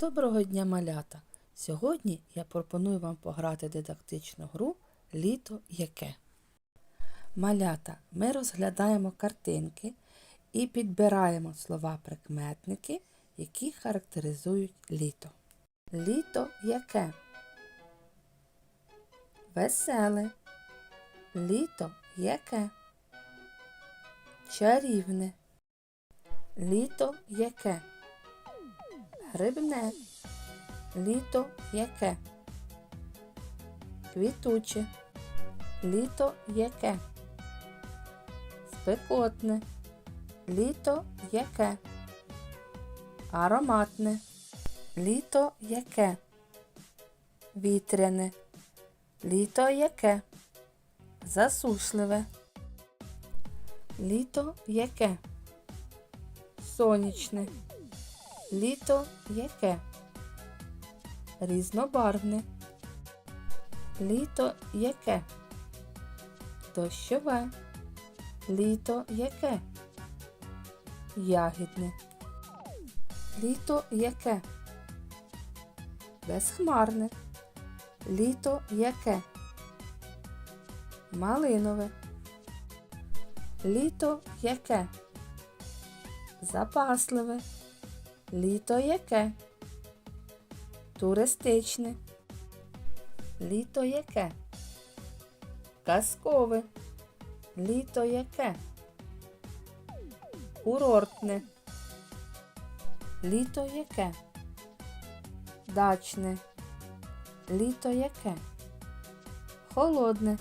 Доброго дня, малята! Сьогодні я пропоную вам пограти дидактичну гру Літо яке. Малята, ми розглядаємо картинки і підбираємо слова-прикметники, які характеризують літо. Літо яке? Веселе. Літо яке? Чарівне. Літо яке? Грибне. Літо яке? Квітуче. Літо яке? Спекотне. Літо яке? Ароматне. Літо яке? Вітряне. Літо яке? Засушливе. Літо яке? Сонячне. Літо яке? Різнобарвне. Літо яке? Дощове. Літо яке? Ягідне. Літо яке? Безхмарне. Літо яке? Малинове. Літо яке? Запасливе. Літо яке? Туристичне. Літо яке? Казкове. Літо яке? Курортне. Літо яке? Дачне. Літо яке? Холодне.